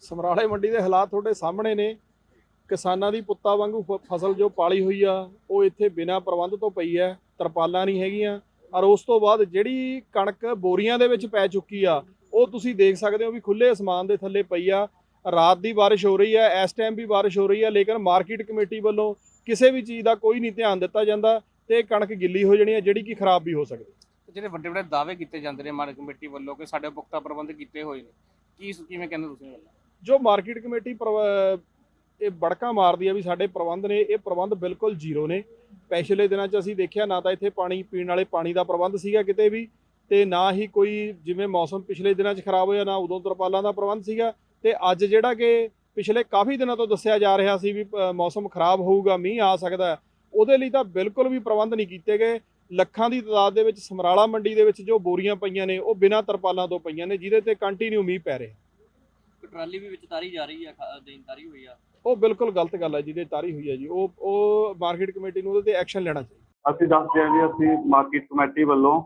ਸਮਰਾਲੇ ਮੰਡੀ ਦੇ ਹਾਲਾਤ ਤੁਹਾਡੇ ਸਾਹਮਣੇ ਨੇ। ਕਿਸਾਨਾਂ ਦੀ ਪੁੱਤਾਂ ਵਾਂਗੂ ਫ- ਫਸਲ ਜੋ ਪਾਲੀ ਹੋਈ ਆ, ਉਹ ਇੱਥੇ ਬਿਨਾਂ ਪ੍ਰਬੰਧ ਤੋਂ ਪਈ ਹੈ, ਤਰਪਾਲਾਂ ਨਹੀਂ ਹੈਗੀਆਂ। ਔਰ ਉਸ ਤੋਂ ਬਾਅਦ ਜਿਹੜੀ ਕਣਕ ਬੋਰੀਆਂ ਦੇ ਵਿੱਚ ਪੈ ਚੁੱਕੀ ਆ, ਉਹ ਤੁਸੀਂ ਦੇਖ ਸਕਦੇ ਹੋ ਵੀ ਖੁੱਲੇ ਅਸਮਾਨ ਦੇ ਥੱਲੇ ਪਈ ਆ। ਰਾਤ ਦੀ ਬਾਰਿਸ਼ ਹੋ ਰਹੀ ਹੈ ਇਸ ਟਾਈਮ ਵੀ ਬਾਰਿਸ਼ ਹੋ ਰਹੀ ਆ, ਲੇਕਿਨ ਮਾਰਕੀਟ ਕਮੇਟੀ ਵੱਲੋਂ ਕਿਸੇ ਵੀ ਚੀਜ਼ ਦਾ ਕੋਈ ਨਹੀਂ ਧਿਆਨ ਦਿੱਤਾ ਜਾਂਦਾ ਤੇ ਕਣਕ ਗਿੱਲੀ ਹੋ ਜਾਣੀ ਆ, ਜਿਹੜੀ ਕਿ ਖਰਾਬ ਵੀ ਹੋ ਸਕਦੀ। ਜਿਹੜੇ ਵੱਡੇ ਵੱਡੇ ਦਾਅਵੇ ਕੀਤੇ ਜਾਂਦੇ ਨੇ ਮਾਰਕੀਟ ਕਮੇਟੀ ਵੱਲੋਂ ਕਿ ਸਾਡੇ ਪੁਖਤਾ ਪ੍ਰਬੰਧ ਕੀਤੇ ਹੋਏ ਨੇ। ਕੀ ਕਿਵੇਂ ਕਹਿੰਦੇ ਤੁਸੀਂ ਗੱਲਾਂ? ਜੋ ਮਾਰਕੀਟ ਕਮੇਟੀ ਪ੍ਰਵ- ਇਹ ਬੜਕਾ ਮਾਰਦੀ ਆ ਵੀ ਸਾਡੇ ਪ੍ਰਬੰਧ ਨੇ ਇਹ ਪ੍ਰਬੰਧ ਬਿਲਕੁਲ ਜ਼ੀਰੋ ਨੇ। ਪਿਛਲੇ ਦਿਨਾਂ 'ਚ ਅਸੀਂ ਦੇਖਿਆ ਨਾ ਤਾਂ ਇੱਥੇ ਪਾਣੀ ਪੀਣ ਵਾਲੇ ਪਾਣੀ ਦਾ ਪ੍ਰਬੰਧ ਸੀਗਾ ਕਿਤੇ ਵੀ ਤੇ ਨਾ ਹੀ ਕੋਈ ਜਿਵੇਂ ਮੌਸਮ ਪਿਛਲੇ ਦਿਨਾਂ 'ਚ ਖਰਾਬ ਹੋਇਆ ਨਾ ਉਦੋਂ ਤਰਪਾਲਾਂ ਦਾ ਪ੍ਰਬੰਧ ਸੀਗਾ। ਤੇ ਅੱਜ ਜਿਹੜਾ ਕਿ ਪਿਛਲੇ ਕਾਫੀ ਦਿਨਾਂ ਤੋਂ ਦੱਸਿਆ ਜਾ ਰਿਹਾ ਸੀ ਵੀ ਅ, ਮੌਸਮ ਖਰਾਬ ਹੋਊਗਾ ਮੀਂਹ ਆ ਸਕਦਾ ਉਹਦੇ ਲਈ ਤਾਂ ਬਿਲਕੁਲ ਵੀ ਪ੍ਰਬੰਧ ਨਹੀਂ ਕੀਤੇ ਗਏ। ਲੱਖਾਂ ਦੀ ਤਾਦਾਦ ਦੇ ਵਿੱਚ ਸਮਰਾਲਾ ਮੰਡੀ ਦੇ ਵਿੱਚ ਜੋ ਬੋਰੀਆਂ ਪਈਆਂ ਨੇ ਉਹ ਬਿਨਾਂ ਤਰਪਾਲਾਂ ਤੋਂ ਪਈਆਂ ਨੇ ਜਿਹਦੇ ਤੇ ਕੰਟੀਨਿਊ ਮੀਂਹ ਪੈ ਰਿਹਾ। ਟਰਾਲੀ ਵੀ ਵਿੱਚ ਤਾਰੀ ਜਾ ਰਹੀ ਆ ਖਾ- ਦੇਣ ਤਾਰੀ ਹੋਈ ਆ। ਉਹ ਬਿਲਕੁਲ ਗਲਤ ਗੱਲ ਹੈ ਜਿਹਦੇ ਤਾਰੀ ਹੋਈ ਹੈ ਜੀ। ਉਹ ਉਹ ਮਾਰਕੀਟ ਕਮੇਟੀ ਨੂੰ ਉਹਦੇ ਤੇ ਐਕਸ਼ਨ ਲੈਣਾ ਚਾਹੀਦਾ। ਅਸੀਂ ਦੱਸਦੇ ਹਾਂ ਜੀ ਅਸੀਂ ਮਾਰਕੀਟ ਕਮੇਟੀ ਵੱਲੋਂ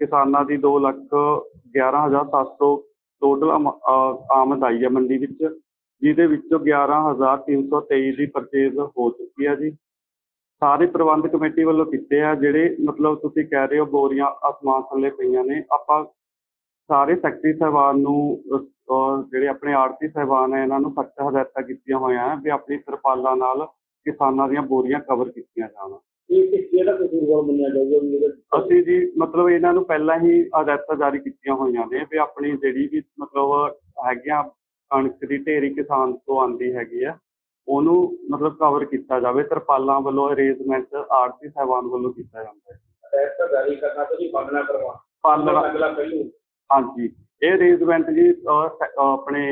ਕਿਸਾਨਾਂ ਦੀ 2 ਲੱਖ 11700 ਟੋਟਲ ਆਮਦ ਆਈ ਹੈ ਮੰਡੀ ਵਿੱਚ ਜਿਹਦੇ ਵਿੱਚੋਂ 11323 ਦੀ ਪਰਚੇਜ਼ ਹੋ ਚੁੱਕੀ ਹੈ ਜੀ। ਸਾਰੇ ਪ੍ਰਬੰਧ ਕਮੇਟੀ ਵੱਲੋਂ ਕੀਤੇ ਆ ਜਿਹੜੇ ਮਤਲਬ ਤੁਸੀਂ ਕਹਿ ਰਹੇ ਹੋ ਬੋਰੀਆਂ ਅਸਮਾਨ ਥੱਲੇ ਪਈਆਂ ਨੇ ਆਪਾਂ ਸਾਰੇ ਸੈਕਟਰੀ ਸਾਹਿਬਾਨ ਨੂੰ ਜਿਹੜੇ ਆਪਣੇ ਆੜਤੀ ਸਾਹਿਬਾਨ ਹੈ ਇਹਨਾਂ ਨੂੰ ਸਖਤ ਹਦਾਇਤਾਂ ਕੀਤੀਆਂ ਹੋਈਆਂ ਹੈ ਵੀ ਆਪਣੀ ਤਰਪਾਲਾਂ ਨਾਲ ਕਿਸਾਨਾਂ ਦੀਆਂ ਬੋਰੀਆਂ ਕਵਰ ਕੀਤੀਆਂ ਜਾਣ। ਅਸੀਂ ਜੀ ਮਤਲਬ ਇਹਨਾਂ ਨੂੰ ਪਹਿਲਾਂ ਹੀ ਹਦਾਇਤਾਂ ਜਾਰੀ ਕੀਤੀਆਂ ਹੋਈਆਂ ਨੇ ਵੀ ਆਪਣੀ ਜਿਹੜੀ ਵੀ ਮਤਲਬ ਹੈਗੀਆਂ ਕਣਕ ਦੀ ਢੇਰੀ ਕਿਸਾਨ ਤੋਂ ਆਂਦੀ ਹੈਗੀ ਆ ਉਹਨੂੰ ਮਤਲਬ ਕਵਰ ਕੀਤਾ ਜਾਵੇ ਤਰਪਾਲਾਂ ਵੱਲੋਂ ਅਰੇਂਜਮੈਂਟ ਆਰਤੀ ਸਾਹਿਬਾਨ ਵੱਲੋਂ ਕੀਤਾ ਜਾਂਦਾ ਹੈ। ਟੈਸਟ ਜਾਰੀ ਕਰਨਾ ਤੁਸੀਂ ਪਾਲਣਾ ਕਰਵਾ। ਪਾਲਣਾ ਅਗਲਾ ਪਹਿਲੂ। ਹਾਂਜੀ। ਇਹ ਅਰੇਂਜਮੈਂਟ ਜੀ ਆਪਣੇ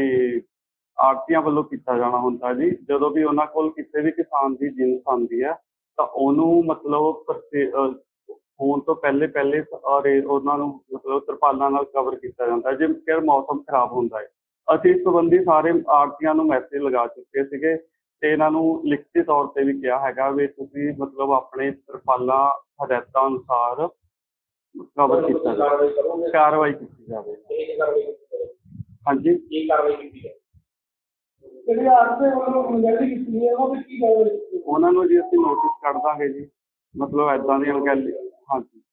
ਆੜਤੀਆਂ ਵੱਲੋਂ ਕੀਤਾ ਜਾਣਾ ਹੁੰਦਾ ਜੀ। ਜਦੋਂ ਵੀ ਉਹਨਾਂ ਕੋਲ ਕਿਸੇ ਵੀ ਕਿਸਾਨ ਦੀ ਜਿੰਸ ਆਉਂਦੀ ਹੈ, ਤਾਂ ਉਹਨੂੰ ਮਤਲਬ ਪਰਚੇ- ਹੋਣ ਤੋਂ ਪਹਿਲੇ ਪਹਿਲੇ ਔਰ ਉਹਨਾਂ ਨੂੰ ਮਤਲਬ ਤਰਪਾਲਾਂ ਨਾਲ ਕਵਰ ਕੀਤਾ ਜਾਂਦਾ ਜੇ ਕਿ ਮੌਸਮ ਖਰਾਬ ਹੁੰਦਾ ਹੈ। ਅਸੀਂ ਇਸ ਸੰਬੰਧੀ ਸਾਰੇ ਆੜਤੀਆਂ ਨੂੰ ਮੈਸੇਜ ਲਗਾ ਚੁੱਕੇ ਸੀਗੇ ਤੇ ਇਹਨਾਂ ਨੂੰ ਲਿਖਤੀ ਤੌਰ ਤੇ ਵੀ ਕਿਹਾ ਹੈਗਾ ਵੀ ਤੁਸੀਂ ਮਤਲਬ ਆਪਣੇ ਤਰਪਾਲਾਂ, ਹਦਾਇਤਾਂ ਅਨੁਸਾਰ ਕਵਰ ਕੀਤਾ ਜਾਵੇ। ਕਾਰਵਾਈ ਕੀਤੀ ਜਾਵੇ। ਇਹ ਕਾਰਵਾਈ ਕੀਤੀ ਜਾਵੇ। ਹਾਂਜੀ। ਕੀ ਕਾਰਵਾਈ ਕੀਤੀ ਜਾਵੇ? ਜਿਹੜੇ ਆਰਤੇ ਵੱਲੋਂ ਅਣਗਹਿਲੀ ਕੀਤੀ ਹੈ ਉਹ ਤੇ ਕੀ ਕਾਰਵਾਈ ਕੀਤੀ ਉਹਨਾਂ ਨੂੰ ਜੀ ਅਸੀਂ ਨੋਟਿਸ ਕੱਢ ਦਾਂਗੇ ਜੀ। ਮਤਲਬ ਐਦਾਂ ਦੀ ਅਣਗਹਿਲੀ ਹਾਂਜੀ।